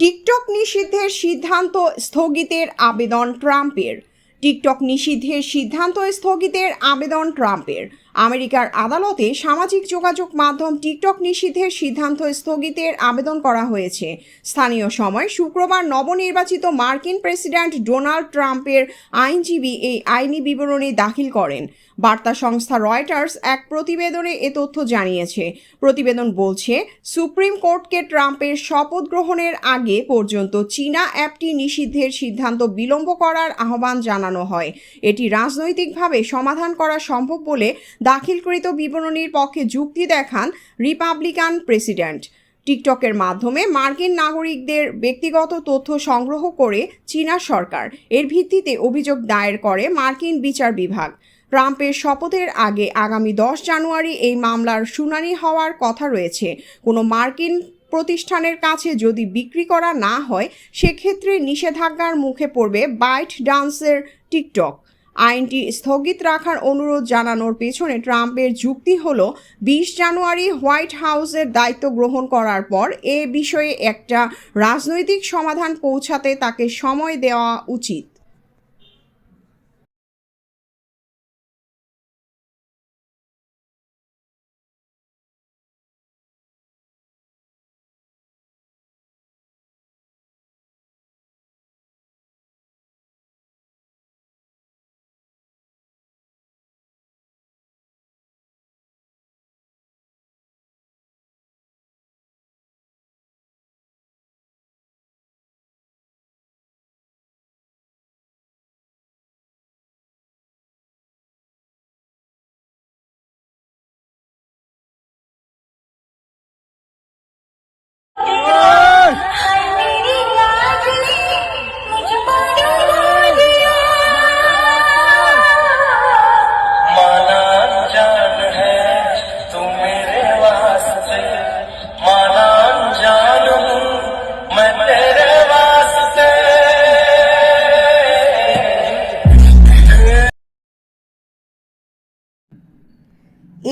TikTok নিষিদ্ধের সিদ্ধান্ত স্থগিতের আবেদন ট্রাম্পের। টিকটক নিষিদ্ধের সিদ্ধান্ত স্থগিতের আবেদন ট্রাম্পের। আমেরিকার আদালতে সামাজিক যোগাযোগ মাধ্যম টিকটক নিষিদ্ধের সিদ্ধান্ত স্থগিতের আবেদন করা হয়েছে। স্থানীয় সময় শুক্রবার নবনির্বাচিত মার্কিন প্রেসিডেন্ট ডোনাল্ড ট্রাম্পের আইনজীবী এই আইনি বিবরণী দাখিল করেন। বার্তা সংস্থা রয়টার্স এক প্রতিবেদনে এ তথ্য জানিয়েছে। প্রতিবেদন বলছে, সুপ্রিম কোর্টকে ট্রাম্পের শপথ গ্রহণের আগে পর্যন্ত চীনা অ্যাপটি নিষিদ্ধের সিদ্ধান্ত বিলম্ব করার আহ্বান জানানো হয়। এটি রাজনৈতিকভাবে সমাধান করা সম্ভব বলে দাখিলকৃত বিবরণীর পক্ষে যুক্তি দেখান রিপাবলিকান প্রেসিডেন্ট। টিকটকের মাধ্যমে মার্কিন নাগরিকদের ব্যক্তিগত তথ্য সংগ্রহ করে চীনা সরকার। এর ভিত্তিতে অভিযোগ দায়ের করে মার্কিন বিচার বিভাগ। ট্রাম্পের শপথের আগে আগামী দশ জানুয়ারি এই মামলার শুনানি হওয়ার কথা রয়েছে। কোনো মার্কিন প্রতিষ্ঠানের কাছে যদি বিক্রি করা না হয়, সেক্ষেত্রে নিষেধাজ্ঞার মুখে পড়বে বাইট ডান্সের টিকটক। আইনটি স্থগিত রাখার অনুরোধ জানানোর পেছনে ট্রাম্পের যুক্তি হল, বিশ জানুয়ারি হোয়াইট হাউসের দায়িত্ব গ্রহণ করার পর এ বিষয়ে একটা রাজনৈতিক সমাধান পৌঁছাতে তাকে সময় দেওয়া উচিত।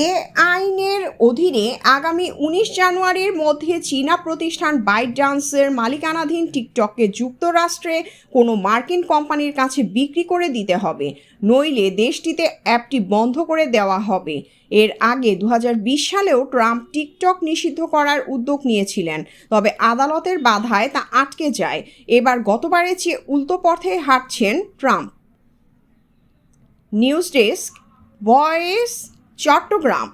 এ আইনের অধীনে আগামী উনিশ জানুয়ারির মধ্যে চীনা প্রতিষ্ঠান বাইট ডান্সের মালিকানাধীন টিকটককে যুক্তরাষ্ট্রে কোনো মার্কিন কোম্পানির কাছে বিক্রি করে দিতে হবে। নইলে দেশটিতে অ্যাপটি বন্ধ করে দেওয়া হবে। এর আগে দু হাজার বিশ সালেও ট্রাম্প টিকটক নিষিদ্ধ করার উদ্যোগ নিয়েছিলেন। তবে আদালতের বাধায় তা আটকে যায়। এবার গতবারের চেয়ে উল্টো পথে হাঁটছেন Trump. News desk, voice Chattogram.